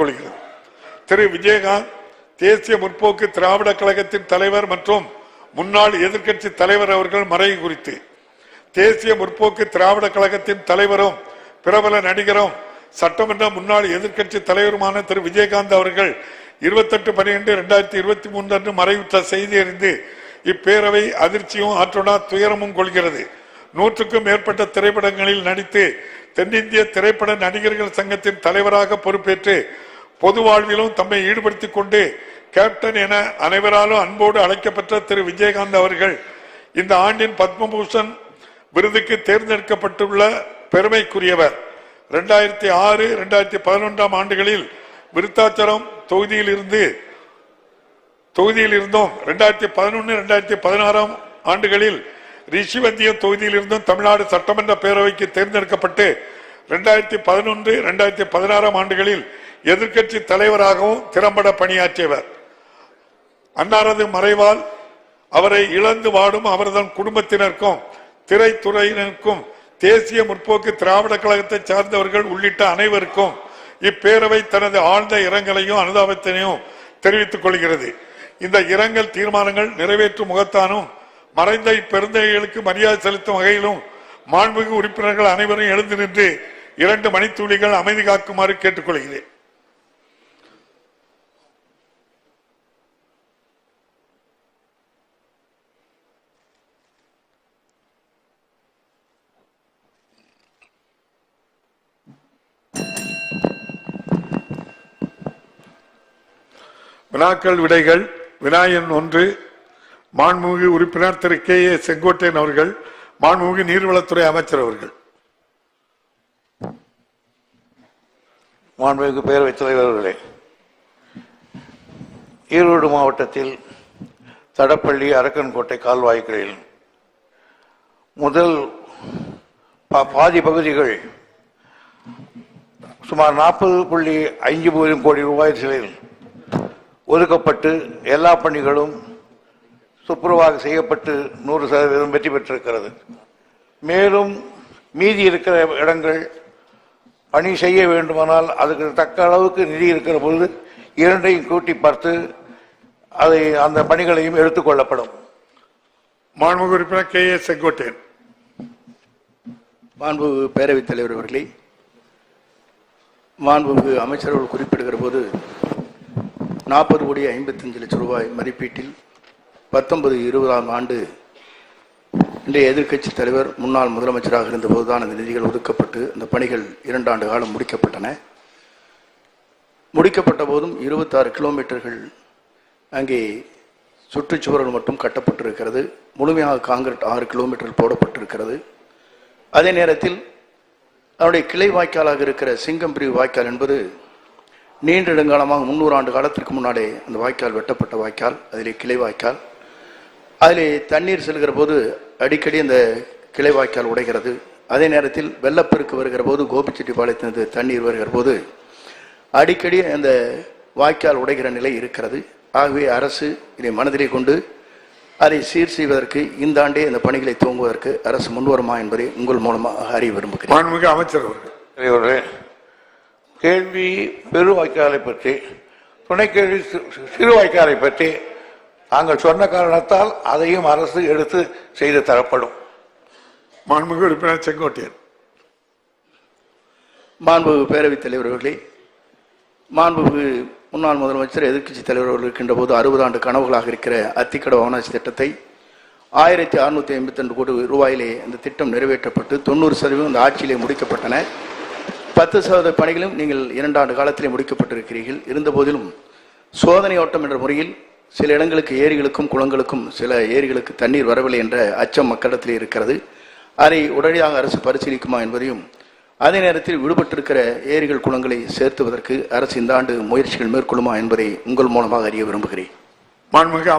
கொள்கிறது. திரு விஜயகாந்த் தேசிய முற்போக்கு திராவிட கழகத்தின் தலைவர் மற்றும் முன்னாள் எதிர்க்கட்சி தலைவர் அவர்கள் மறைவு குறித்து. தேசிய முற்போக்கு திராவிட கழகத்தின் தலைவரும் பிரபல நடிகரும் சட்டமன்ற முன்னாள் எதிர்க்கட்சி தலைவருமான திரு விஜயகாந்த் அவர்கள் இருபத்தெட்டு பன்னிரண்டு இரண்டாயிரத்தி இருபத்தி மூன்று அன்று மறைவுற்ற செய்தி அறிந்து இப்பேரவை அதிர்ச்சியும் ஆற்றுடா துயரமும் கொள்கிறது. நூற்றுக்கும் மேற்பட்ட திரைப்படங்களில் நடித்து தென்னிந்திய திரைப்பட நடிகர்கள் சங்கத்தின் தலைவராக பொறுப்பேற்று பொது வாழ்விலும் தம்மை ஈடுபடுத்திக் கொண்டு கேப்டன் என அனைவராலும் அன்போடு அழைக்கப்பட்ட திரு விஜயகாந்த் அவர்கள் இந்த ஆண்டின் பத்மபூஷன் விருதுக்கு தேர்ந்தெடுக்கப்பட்டுள்ள பெருமைக்குரியவர். இரண்டாயிரத்தி ஆறு இரண்டாயிரத்தி பதினொன்றாம் ஆண்டுகளில் விருத்தாச்சலம் தொகுதியில் இருந்து தொகுதியில் இருந்தும் இரண்டாயிரத்தி பதினொன்று இரண்டாயிரத்தி பதினாறாம் ஆண்டுகளில் ரிஷிவந்தியம் தொகுதியில் இருந்தும் தமிழ்நாடு சட்டமன்ற பேரவைக்கு தேர்ந்தெடுக்கப்பட்டு இரண்டாயிரத்தி பதினொன்று இரண்டாயிரத்தி பதினாறாம் ஆண்டுகளில் எதிர்க்கட்சி தலைவராகவும் திறம்பட பணியாற்றியவர். அன்னாரது மறைவால் அவரை இழந்து வாடும் அவரது குடும்பத்தினருக்கும் திரைத்துறையினருக்கும் தேசிய முற்போக்கு திராவிட கழகத்தை சார்ந்தவர்கள் உள்ளிட்ட அனைவருக்கும் இப்பேரவை தனது ஆழ்ந்த இரங்கலையும் அனுதாபத்தினையும் தெரிவித்துக் கொள்கிறது. இந்த இரங்கல் தீர்மானங்கள் நிறைவேற்றும் முகத்தானும் மறைந்த இப்பெருந்தைகளுக்கு மரியாதை செலுத்தும் வகையிலும் மாண்புமிகு உறுப்பினர்கள் அனைவரும் எழுந்து நின்று இரண்டு மணித்துளிகள் அமைதி காக்குமாறு கேட்டுக்கொள்கிறேன். வினாக்கள் விடைகள் வினாயன் ஒன்று மாண்புமிகு உறுப்பினர் திரு கே ஏ செங்கோட்டையன் அவர்கள் மாண்புமிகு நீர்வளத்துறை அமைச்சர் அவர்கள். மாண்புமிகு பேரவைத் தலைவர் அவர்களே ஈரோடு மாவட்டத்தில் தடப்பள்ளி அரக்கன்கோட்டை கால்வாய்களில் முதல் பா- பாதி பகுதிகள் சுமார் நாற்பது புள்ளி ஐந்து பூஜ்ஜியம் கோடி ரூபாய்களில் ஒதுக்கப்பட்டு எல்லா பணிகளும் துப்புரவாக செய்யப்பட்டு நூறு சதவீதம் வெற்றி பெற்றிருக்கிறது. மேலும் மீதி இருக்கிற இடங்கள் பணி செய்ய வேண்டுமானால் அதுக்கு தக்க அளவுக்கு நிதி இருக்கிற பொழுது இரண்டையும் கூட்டி பார்த்து அதை அந்த பணிகளையும் எடுத்துக்கொள்ளப்படும் மாண்புமிகு உறுப்பினர் கே ஏ செங்கோட்டையன். மாண்புமிகு பேரவைத் தலைவர் அவர்களே மாண்புமிகு அமைச்சர்கள் குறிப்பிடுகிற போது நாற்பது கோடி ஐம்பத்தஞ்சு லட்சம் ரூபாய் மதிப்பீட்டில் பத்தொன்பது இருபதாம் ஆண்டு இன்றைய எதிர்க்கட்சி தலைவர் முன்னாள் முதலமைச்சராக இருந்தபோதுதான் அந்த நிதிகள் ஒதுக்கப்பட்டு அந்த பணிகள் இரண்டாண்டு காலம் முடிக்கப்பட்டன. முடிக்கப்பட்ட போதும் இருபத்தாறு கிலோமீட்டர்கள் அங்கே சுற்றுச்சுவர்கள் மட்டும் கட்டப்பட்டிருக்கிறது. முழுமையாக காங்கிரட் ஆறு கிலோமீட்டர் போடப்பட்டிருக்கிறது. அதே நேரத்தில் அதனுடைய கிளை வாய்க்காலாக இருக்கிற சிங்கம் பிரிவு வாய்க்கால் என்பது நீண்ட நெடுங்காலமாக முன்னூறு ஆண்டு காலத்திற்கு முன்னாலே அந்த வாய்க்கால் வெட்டப்பட்ட வாய்க்கால் அதிலே கிளை வாய்க்கால். அதிலே தண்ணீர் செல்கிற போது அடிக்கடி அந்த கிளை வாய்க்கால் உடைகிறது. அதே நேரத்தில் வெள்ளப்பெருக்கு வருகிற போது கோபிச்செட்டிப்பாளையத்திலிருந்து தண்ணீர் வருகிற போது அடிக்கடி அந்த வாய்க்கால் உடைகிற நிலை இருக்கிறது. ஆகவே அரசு இதை மனதிலே கொண்டு அதை சீர் செய்வதற்கு இந்த ஆண்டே இந்த பணிகளை துவங்குவதற்கு அரசு முன்வருமா என்பதை உங்கள் மூலமாக அறிய விரும்புகிறேன். மாண்புமிகு அமைச்சர் அவர்கள். கேள்வி பெரு வாய்க்காலை பற்றி துணை கேள்வி சிறு வாய்க்காலை பற்றி தாங்கள் சொன்ன காரணத்தால் அதையும் அரசு எடுத்து செய்து தரப்படும். மாண்புமிகு உறுப்பினர் செங்கோட்டையன். மாண்புமிகு பேரவைத் தலைவர் அவர்களே மாண்புமிகு முன்னாள் முதலமைச்சர் எதிர்க்கட்சி தலைவர் அவர்கள் இருக்கின்ற போது அறுபது ஆண்டு கனவுகளாக இருக்கிற அத்திக்கடவு அவனாசி திட்டத்தை ஆயிரத்தி அறுநூத்தி ஐம்பத்தி ரெண்டு கோடி ரூபாயிலே அந்த திட்டம் நிறைவேற்றப்பட்டு தொண்ணூறு சதவீதம் அந்த ஆட்சியிலே முடிக்கப்பட்டன. பத்து சதவீத பணிகளும் நீங்கள் இரண்டாண்டு காலத்திலே முடிக்கப்பட்டிருக்கிறீர்கள். இருந்தபோதிலும் சோதனை ஓட்டம் என்ற முறையில் சில இடங்களுக்கு ஏரிகளுக்கும் குளங்களுக்கும் சில ஏரிகளுக்கு தண்ணீர் வரவில்லை என்ற அச்சம் மக்களிடத்தில் இருக்கிறது. அதை உடனடியாக அரசு பரிசீலிக்குமா என்பதையும் அதே நேரத்தில் விடுபட்டிருக்கிற ஏரிகள் குளங்களை சேர்த்துவதற்கு அரசு இந்த ஆண்டு முயற்சிகள் மேற்கொள்ளுமா என்பதை உங்கள் மூலமாக அறிய விரும்புகிறேன். மாண்புமிகு